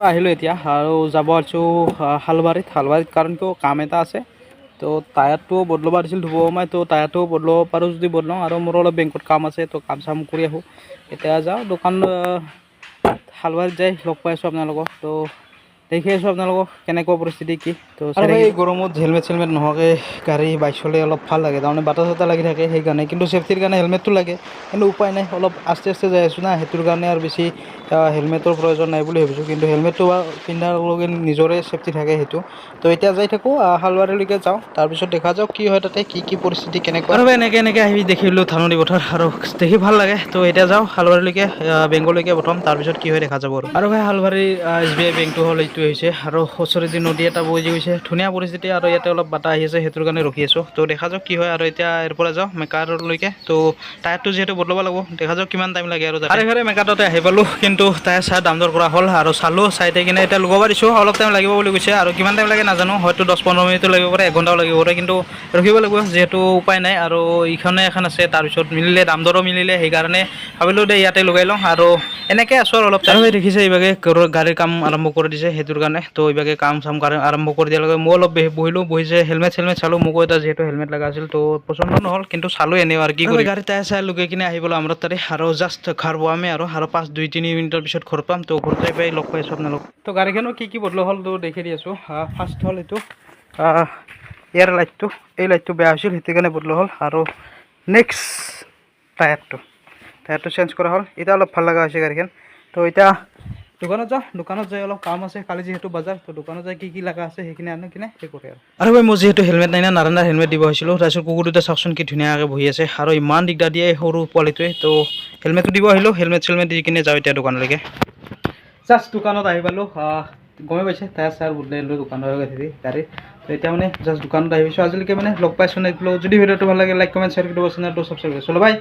আহিলোঁ এতিয়া আৰু যাব আছোঁ শালবাৰীত শালবাৰীত কাৰণ কিয় কাম এটা আছে। তো টায়াৰটো বদলাব দিছিল ধুব মই তো টায়াৰটো বদলাব পাৰোঁ যদি বদলাওঁ আৰু মোৰ অলপ বেংকত কাম আছে তো কাম চাম কৰি আহোঁ। এতিয়া যাওঁ দোকান শালবাৰীত যাই লগ পাই আছোঁ আপোনালোকক। তো দেখি আছোঁ আপোনালোকক কেনেকুৱা পৰিস্থিতি কি? তো এই গৰমত হেলমেট চেলমেট নোহোৱাকৈ গাড়ী বাইক চলাই অলপ ভালো লাগে। তাৰমানে বাটা চাটা লাগি থাকে সেইকাৰণে কিন্তু চেফটিৰ কাৰণে হেলমেটটো লাগে। কিন্তু উপায় নাই অলপ আস্তে আস্তে যাই আছোঁ না সেইটোৰ কাৰণে আৰু বেছি হেলমেটৰ প্ৰয়োজন নাই বুলি ভাবিছোঁ। কিন্তু হেলমেটটো পিন্ধাৰ লগে নিজৰে চেফটি থাকে সেইটো। তো এতিয়া যাই থাকোঁ আহ, শালবাৰীলৈকে যাওঁ। তাৰপিছত দেখা যাওক কি হয় তাতে কি কি পৰিস্থিতি কেনেকুৱা। আৰু এনেকৈ এনেকৈ আহি দেখিলোঁ ধাননি পথাৰ। আৰু দেখি ভালো লাগে। তো এতিয়া যাওঁ শালবাৰীলৈকে আহ, বেংকলৈকে প্ৰথম তাৰপিছত কি হয় দেখা যাব আৰু। আৰু ভাই শালবাৰীৰ এছ বি আই বেংকটো হ'ল এইটো। হৈছে আৰু ওচৰেদি নদী এটা বৈ গৈছে, ধুনীয়া পৰিস্থিতি আৰু ইয়াতে অলপ বতাহ আহি আছে সেইটোৰ কাৰণে ৰখি আছোঁ। তো দেখা যাওক কি হয় আৰু এতিয়া ইয়াৰ পৰা যাওঁ মেকাৰলৈকে। তো টায়াৰটো যিহেতু বদলাব লাগিব, দেখা যাওক কিমান টাইম লাগে আৰু তাৰে ঘৰে মেকাৰতে আহি পালোঁ, কিন্তু টায়াৰ চায়াৰ দাম দৰ কৰা হ'ল আৰু চালোঁ, চাই থাকি কিনে এতিয়া লগাব দিছোঁ, অলপ টাইম লাগিব বুলি কৈছে আৰু কিমান টাইম লাগে নাজানো, হয়তো দহ পোন্ধৰ মিনিটো লাগিব পাৰে, এঘণ্টাও লাগিব পাৰে, কিন্তু ৰখিব লাগিব, যিহেতু উপায় নাই আৰু ইখনে এখন আছে, তাৰপিছত মিলিলে দাম দৰো মিলিলে, সেইকাৰণে ভাবিলোঁ দে ইয়াতে লগাই লওঁ আৰু এনেকৈ আছোঁ আৰু অলপ টাইম দেখিছে এইভাগে ঘৰৰ গাড়ীৰ কাম আৰম্ভ কৰি দিছে সেইটোৰ কাৰণে। তো এইভাগে কাম চাম আৰম্ভ কৰি দিয়াৰ লগে মই অলপ বহি- বহিলোঁ বহিছে হেলমেট চেলমেট চালোঁ। মোকো এটা যিহেতু হেলমেট লগা আছিল তো পচন্দ নহ'ল কিন্তু চালোঁ এনেও আৰু কি কৰি গাড়ী টায়াৰ চায়াৰ লগাই কিনে আহি পালোঁ আমাৰ তাতে আৰু জাষ্ট ঘৰ পোৱামে আৰু আৰু পাঁচ দুই তিনি মিনিটৰ পিছত ঘৰ পাম তো ঘৰ যাই পাই লগ পাইছোঁ আপোনালোক। তো গাড়ীখনো কি কি বদলোৱা হ'ল তো দেখি দি আছোঁ। ফাৰ্ষ্ট হ'ল এইটো। ইয়াৰ লাইটটো এই লাইটটো বেয়া হৈছিল সেইটো কাৰণে বদলোৱা হ'ল। আৰু নেক্সট টায়াৰটো টায়াৰটো চেঞ্জ কৰা হ'ল। এতিয়া অলপ ভালো লগা হৈছে গাড়ীখন। তো এতিয়া দোকানত যাওঁ। দোকানত যাই অলপ কাম আছে। কালি যিহেতু বজাৰ তো দোকানত যাই কি কি লগা আছে সেইখিনি আনি কিনে সেই কৰে আৰু আৰু ভাই মই যিহেতু হেলমেট নাই না নাৰায়ণাৰ হেলমেট দিব আহিছিলোঁ। তাৰপিছত কুকুৰ দুটা চাওকচোন কি ধুনীয়াকৈ বহি আছে। আৰু ইমান দিগদাৰ দিয়ে সৰু পোৱালিটোৱে। তো হেলমেটটো দিব আহিলোঁ। হেলমেট চেলমেট দি কিনে যাওঁ এতিয়া দোকানলৈকে। জাষ্ট দোকানত আহি পালোঁ। আহ, গমে পাইছে। টায়াৰ চায়াৰ বদলাই দিলোঁ দোকানৰ গাড়ী গাড়ী। তো এতিয়া মানে জাষ্ট দোকানত আহি পাইছোঁ। আজিলৈকে মানে লগ পাইছোঁ নাই যদি ভিডিঅ'টো ভালো লাগে লাইক কমেণ্ট শ্বেয়াৰ কৰিব চেনেলটো ছাবস্ক্ৰাইব কৰি চলো বাই